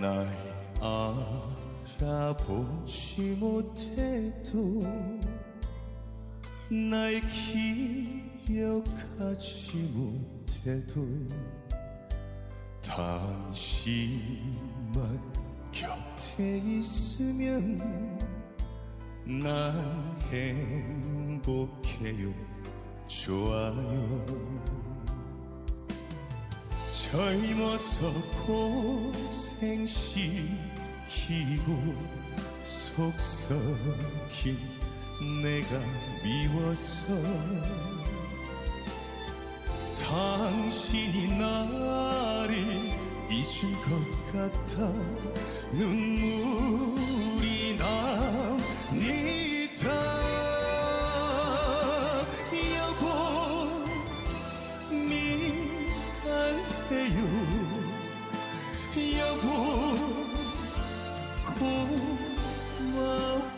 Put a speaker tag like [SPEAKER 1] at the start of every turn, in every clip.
[SPEAKER 1] 날 알아보지 못해도 날 기억하지 못해도 당신만 곁에 있으면 난 행복해요. 좋아요 젊어서 고생시키고 속 썩인 내가 미워서 당신이 나를 잊은 것 같아 눈물이 납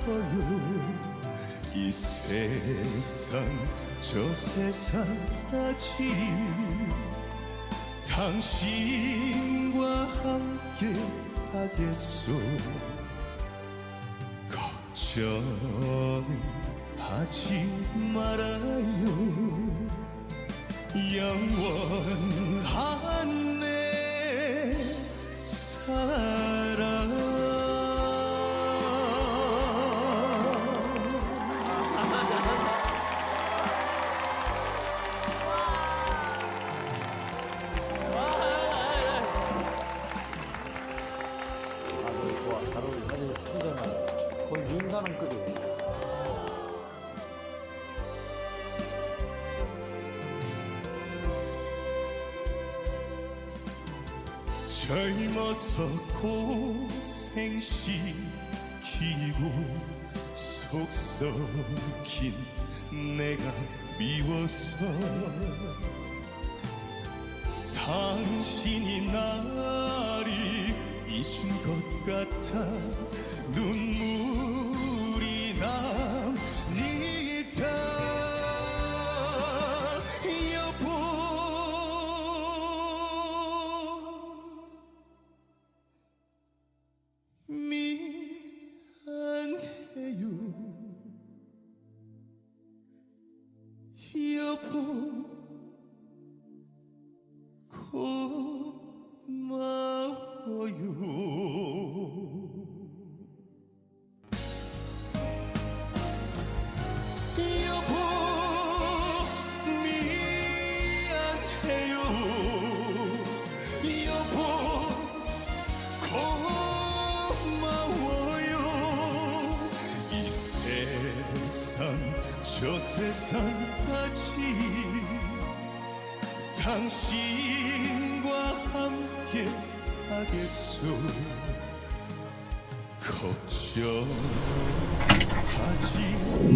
[SPEAKER 1] 고마워요. 이 세상 저 세상까지 당신과 함께 하겠소. 걱정하지 말아요. 영원한 내
[SPEAKER 2] 잘 어울려. 사실 진짜 잘 맞아. 거의 윤사람급이에요.
[SPEAKER 1] 젊어서 고생시키고 속 썩인 내가 미워서 당신이 나를 잊은 것 같아. 눈물 세상까지 당신과 함께 하겠소. 걱정하지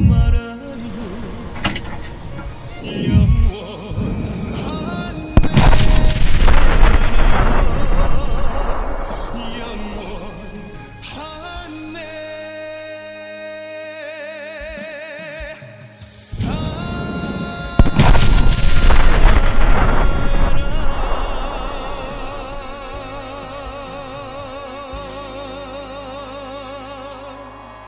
[SPEAKER 1] 말아요